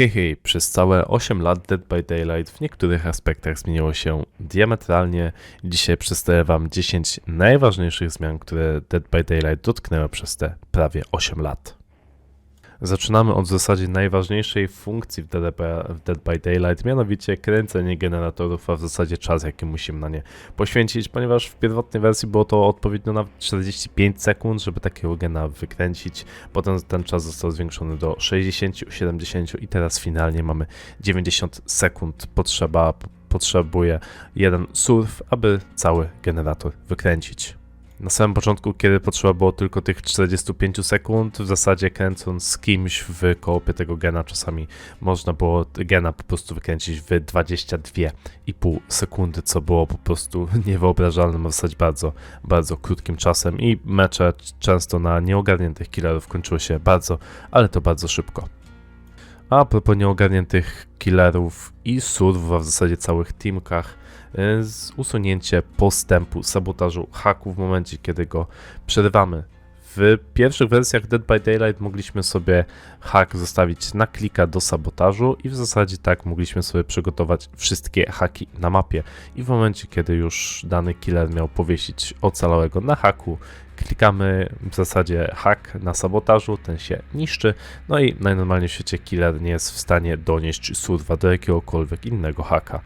Hej, hej, przez całe 8 lat Dead by Daylight w niektórych aspektach zmieniło się diametralnie. Dzisiaj przedstawię Wam 10 najważniejszych zmian, które Dead by Daylight dotknęły przez te prawie 8 lat. Zaczynamy od w zasadzie najważniejszej funkcji w Dead, by, w Dead by Daylight, mianowicie kręcenie generatorów, a w zasadzie czas, jaki musimy na nie poświęcić, ponieważ w pierwotnej wersji było to odpowiednio na 45 sekund, żeby takiego gena wykręcić. Potem ten czas został zwiększony do 60, 70 i teraz finalnie mamy 90 sekund. Potrzeba, potrzebuje jeden surf, aby cały generator wykręcić. Na samym początku, kiedy potrzeba było tylko tych 45 sekund, w zasadzie kręcąc z kimś w kołopie tego gena, czasami można było gena po prostu wykręcić w 22,5 sekundy, co było po prostu niewyobrażalnym, w zasadzie bardzo, bardzo krótkim czasem i mecze często na nieogarniętych killerów kończyły się bardzo, ale to bardzo szybko. A propos nieogarniętych killerów i surf, a w zasadzie całych teamkach, E, z usunięcie postępu, sabotażu haku w momencie, kiedy go przerywamy. W pierwszych wersjach Dead by Daylight mogliśmy sobie hak zostawić na klika do sabotażu i w zasadzie tak mogliśmy sobie przygotować wszystkie haki na mapie. I w momencie, kiedy już dany killer miał powiesić ocalałego na haku, klikamy w zasadzie hak na sabotażu, ten się niszczy, no i najnormalniej w świecie killer nie jest w stanie donieść surwa do jakiegokolwiek innego haka.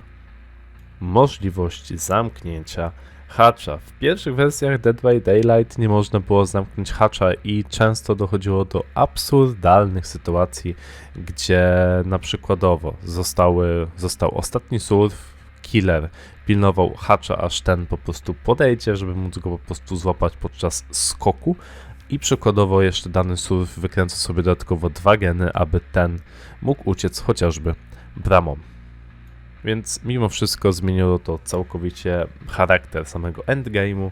Możliwość zamknięcia hacza. W pierwszych wersjach Dead by Daylight nie można było zamknąć hacza i często dochodziło do absurdalnych sytuacji, gdzie na przykładowo zostały, został ostatni surf, killer pilnował hacza, aż ten po prostu podejdzie, żeby móc go po prostu złapać podczas skoku i przykładowo jeszcze dany surf wykręca sobie dodatkowo dwa geny, aby ten mógł uciec chociażby bramą. Więc mimo wszystko zmieniło to całkowicie charakter samego endgame'u.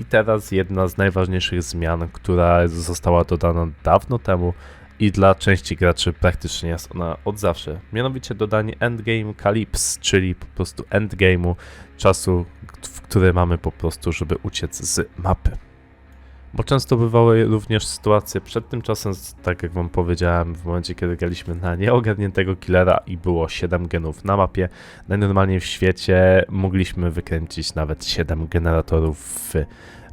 I teraz jedna z najważniejszych zmian, która została dodana dawno temu i dla części graczy praktycznie jest ona od zawsze. Mianowicie dodanie endgame calypse, czyli po prostu endgame'u, czasu, w który mamy po prostu, żeby uciec z mapy. Bo często bywały również sytuacje przed tym czasem, tak jak wam powiedziałem, w momencie kiedy graliśmy na nieogarniętego killera i było 7 genów na mapie, najnormalniej w świecie mogliśmy wykręcić nawet 7 generatorów w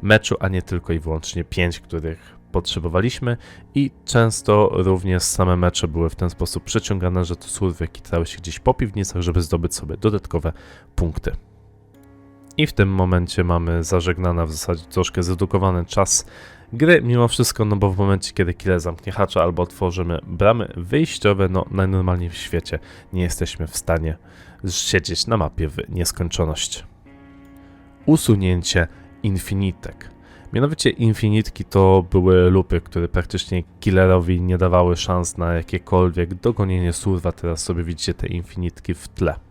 meczu, a nie tylko i wyłącznie 5, których potrzebowaliśmy i często również same mecze były w ten sposób przeciągane, że to surwy kitrały się gdzieś po piwnicach, żeby zdobyć sobie dodatkowe punkty. I w tym momencie mamy zażegnany w zasadzie troszkę zredukowany czas gry mimo wszystko, no bo w momencie, kiedy killer zamknie hacza albo otworzymy bramy wyjściowe, no najnormalniej w świecie nie jesteśmy w stanie siedzieć na mapie w nieskończoność. Usunięcie infinitek. Mianowicie infinitki to były lupy, które praktycznie killerowi nie dawały szans na jakiekolwiek dogonienie surwa. Teraz sobie widzicie te infinitki w tle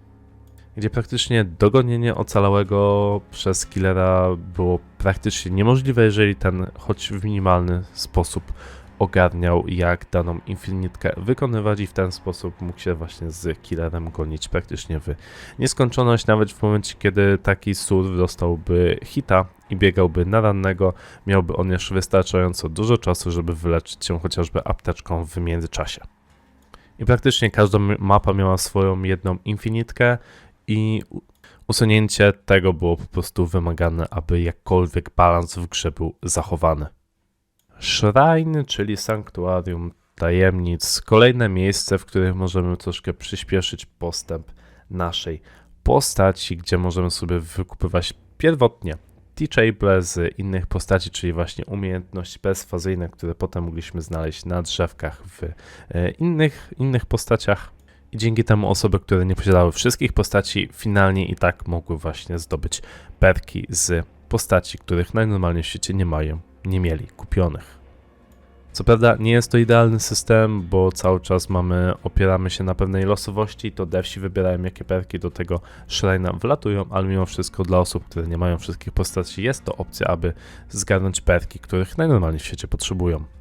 gdzie praktycznie dogonienie ocalałego przez killera było praktycznie niemożliwe, jeżeli ten choć w minimalny sposób ogarniał, jak daną infinitkę wykonywać i w ten sposób mógł się właśnie z killerem gonić praktycznie w nieskończoność, nawet w momencie, kiedy taki surf dostałby hita i biegałby na rannego, miałby on jeszcze wystarczająco dużo czasu, żeby wyleczyć się chociażby apteczką w międzyczasie. I praktycznie każda mapa miała swoją jedną infinitkę, i usunięcie tego było po prostu wymagane, aby jakkolwiek balans w grze był zachowany. Shrine, czyli sanktuarium tajemnic, kolejne miejsce, w którym możemy troszkę przyspieszyć postęp naszej postaci, gdzie możemy sobie wykupywać pierwotnie teachable z innych postaci, czyli właśnie umiejętności bezfazyjne, które potem mogliśmy znaleźć na drzewkach w e, innych, innych postaciach i dzięki temu osoby, które nie posiadały wszystkich postaci, finalnie i tak mogły właśnie zdobyć perki z postaci, których najnormalniej w świecie nie mają, nie mieli kupionych. Co prawda nie jest to idealny system, bo cały czas mamy, opieramy się na pewnej losowości, to devsi wybierają jakie perki do tego shrine'a wlatują, ale mimo wszystko dla osób, które nie mają wszystkich postaci jest to opcja, aby zgarnąć perki, których najnormalniej w świecie potrzebują.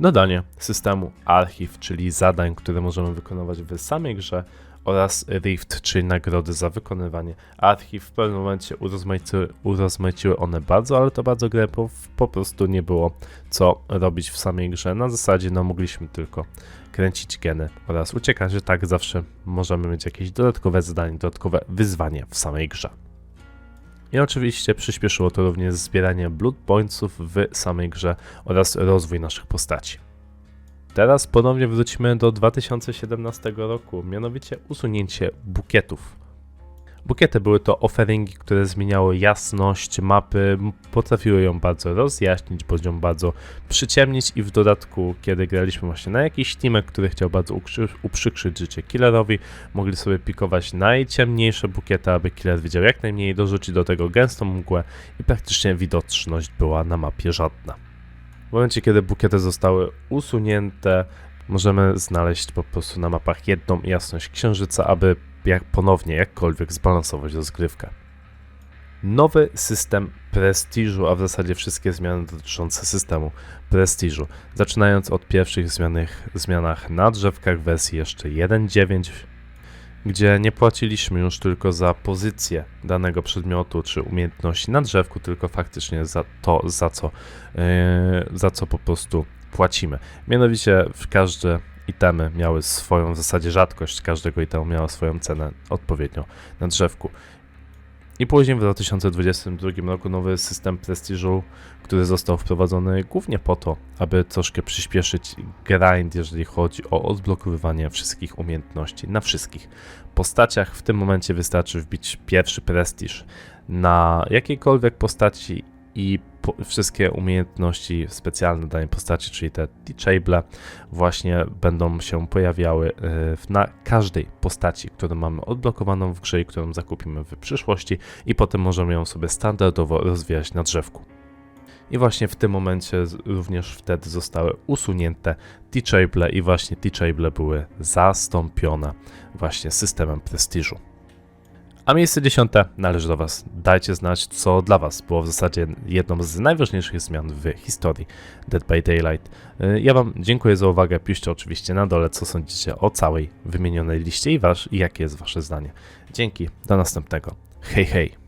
Dodanie systemu archiw, czyli zadań, które możemy wykonywać w samej grze oraz Rift, czyli nagrody za wykonywanie archiw. W pewnym momencie urozmaiciły, urozmaiciły one bardzo, ale to bardzo grę, bo po prostu nie było co robić w samej grze. Na zasadzie no mogliśmy tylko kręcić geny oraz uciekać, że tak zawsze możemy mieć jakieś dodatkowe zadanie, dodatkowe wyzwanie w samej grze. I oczywiście przyspieszyło to również zbieranie blood pointsów w samej grze oraz rozwój naszych postaci. Teraz ponownie wrócimy do 2017 roku, mianowicie usunięcie bukietów. Bukiety były to offeringi, które zmieniały jasność mapy, potrafiły ją bardzo rozjaśnić, bądź ją bardzo przyciemnić i w dodatku, kiedy graliśmy właśnie na jakiś teamek, który chciał bardzo uprzykrzyć życie killerowi, mogli sobie pikować najciemniejsze bukiety, aby killer widział jak najmniej, dorzucić do tego gęstą mgłę i praktycznie widoczność była na mapie żadna. W momencie, kiedy bukiety zostały usunięte, możemy znaleźć po prostu na mapach jedną jasność księżyca, aby jak ponownie jakkolwiek zbalansować rozgrywkę. Nowy system prestiżu, a w zasadzie wszystkie zmiany dotyczące systemu prestiżu, zaczynając od pierwszych zmianych, zmianach na drzewkach wersji jeszcze 1.9, gdzie nie płaciliśmy już tylko za pozycję danego przedmiotu czy umiejętności na drzewku, tylko faktycznie za to, za co, yy, za co po prostu płacimy. Mianowicie w każde itemy miały swoją w zasadzie rzadkość każdego itemu miała swoją cenę odpowiednio na drzewku. I później w 2022 roku nowy system prestiżu, który został wprowadzony głównie po to, aby troszkę przyspieszyć grind, jeżeli chodzi o odblokowywanie wszystkich umiejętności na wszystkich postaciach. W tym momencie wystarczy wbić pierwszy prestiż na jakiejkolwiek postaci i wszystkie umiejętności specjalne danej postaci, czyli te teachable, właśnie będą się pojawiały e, na każdej postaci, którą mamy odblokowaną w grze i którą zakupimy w przyszłości i potem możemy ją sobie standardowo rozwijać na drzewku. I właśnie w tym momencie również wtedy zostały usunięte teachable i właśnie teachable były zastąpione właśnie systemem prestiżu. A miejsce dziesiąte należy do Was. Dajcie znać, co dla Was było w zasadzie jedną z najważniejszych zmian w historii Dead by Daylight. Y, Ja Wam dziękuję za uwagę. Piszcie oczywiście na dole, co sądzicie o całej wymienionej liście i, wasz, i jakie jest Wasze zdanie. Dzięki, do następnego. Hej, hej.